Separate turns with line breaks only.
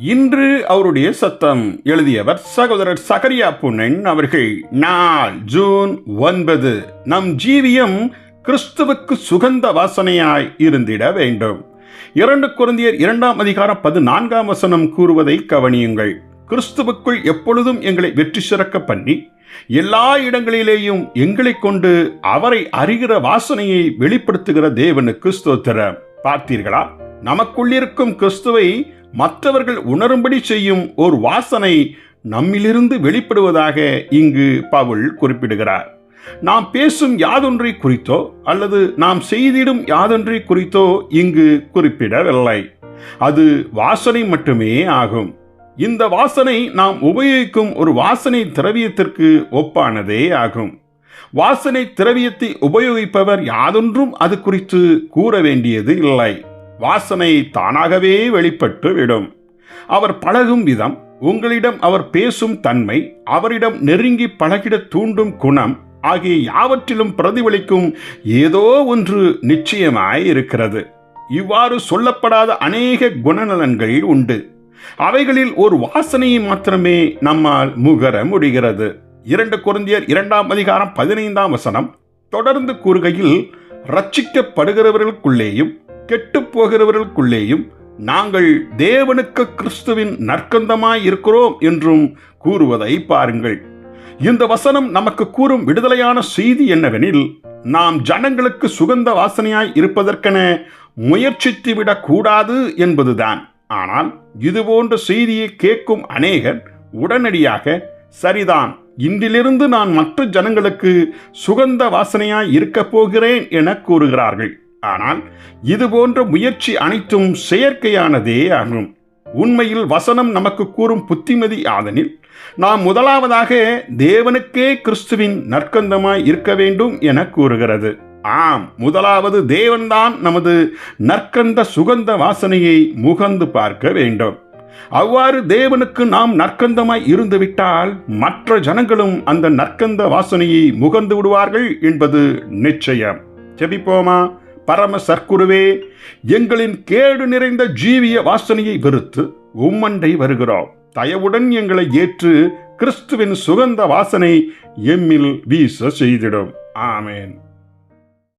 இன்று அவருடைய சத்தம் எழுதியவர் சகோதரர் சகரியா புன்னன் அவர்கள். நாள் ஜூன் ஒன்பது. நம் ஜீவியம் கிறிஸ்துவுக்கு சுகந்த வாசனையாய் இருந்திட வேண்டும். இரண்டு குருந்தியர் இரண்டாம் அதிகாரம் பதினான்காம் வசனம் கூறுவதை கவனியுங்கள். கிறிஸ்துவுக்குள் எப்பொழுதும் எங்களை வெற்றி சிறக்க பண்ணி எல்லா இடங்களிலேயும் எங்களை கொண்டு அவரை அறிகிற வாசனையை வெளிப்படுத்துகிற தேவனுக்கு ஸ்தோத்திரம். பார்த்தீர்களா? நமக்குள்ளிருக்கும் கிறிஸ்துவை மற்றவர்கள் உணரும்படி செய்யும் ஒரு வாசனை நம்மிலிருந்து வெளிப்படுவதாக இங்கு பவுல் குறிப்பிடுகிறார். நாம் பேசும் யாதொன்றை குறித்தோ அல்லது நாம் செய்திடும் யாதொன்றை குறித்தோ இங்கு குறிப்பிடவில்லை. அது வாசனை மட்டுமே ஆகும். இந்த வாசனை நாம் உபயோகிக்கும் ஒரு வாசனை திரவியத்திற்கு ஒப்பானதே ஆகும். வாசனை திரவியத்தை உபயோகிப்பவர் யாதொன்றும் அது குறித்து கூற வேண்டியது இல்லை. வாசனை தானாகவே வெளிப்பட்டு விடும் அவர் பழகும் விதம் உங்களிடம் அவர் பேசும் தன்மை அவரிடம் நெருங்கி பழகிட தூண்டும் குணம் ஆகிய யாவற்றிலும் பிரதிபலிக்கும் ஏதோ ஒன்று நிச்சயமாய் இருக்கிறது இவ்வாறு சொல்லப்படாத அநேக குணநலன்கள் உண்டு. அவைகளில் ஒரு வாசனையை மாத்திரமே நம்மால் முகர முடிகிறது. இரண்டு குருந்தியர் இரண்டாம் அதிகாரம் பதினைந்தாம் வசனம் தொடர்ந்து கூறுகையில் ரட்சிக்கப்படுகிறவர்களுக்குள்ளேயும் கெட்டுப் போகிறவர்களுக்குள்ளேயும் நாங்கள் தேவனுக்கு கிறிஸ்துவின் நற்கந்தமாய் இருக்கிறோம் என்றும் கூறுவதை பாருங்கள். இந்த வசனம் நமக்கு கூறும் விடுதலையான செய்தி என்னவெனில் நாம் ஜனங்களுக்கு சுகந்த வாசனையாய் இருப்பதற்கென முயற்சித்து விடக்கூடாது என்பதுதான். ஆனால் இதுபோன்ற செய்தியை கேட்கும் அநேகர் உடனடியாக சரிதான் இன்றிலிருந்து நான் மற்ற ஜனங்களுக்கு சுகந்த வாசனையாய் இருக்கப் போகிறேன் என கூறுகிறார்கள். ஆனால் இது போன்ற முயற்சி அனைத்தும் செயற்கையானதே ஆகும். உண்மையில் வசனம் நமக்கு கூறும் புத்திமதி ஆதனில் நாம் முதலாவதாக தேவனுக்கே கிறிஸ்துவின் நற்கந்தமாய் இருக்க வேண்டும் என கூறுகிறது. ஆம் முதலாவது தேவன்தான் நமது நற்கந்த சுகந்த வாசனையை முகந்து பார்க்க வேண்டும். அவ்வாறு தேவனுக்கு நாம் நற்கந்தமாய் இருந்துவிட்டால் மற்ற ஜனங்களும் அந்த நற்கந்த வாசனையை முகந்து விடுவார்கள் என்பது நிச்சயம். ஜெபிப்போமா? பரம சர்க்குருவே எங்களின் கேடு நிறைந்த ஜீவிய வாசனையை வெறுத்து உம்மண்டை வருகிறோம். தயவுடன் எங்களை ஏற்று கிறிஸ்துவின் சுகந்த வாசனை எம்மில் வீச செய்திடும். ஆமேன்.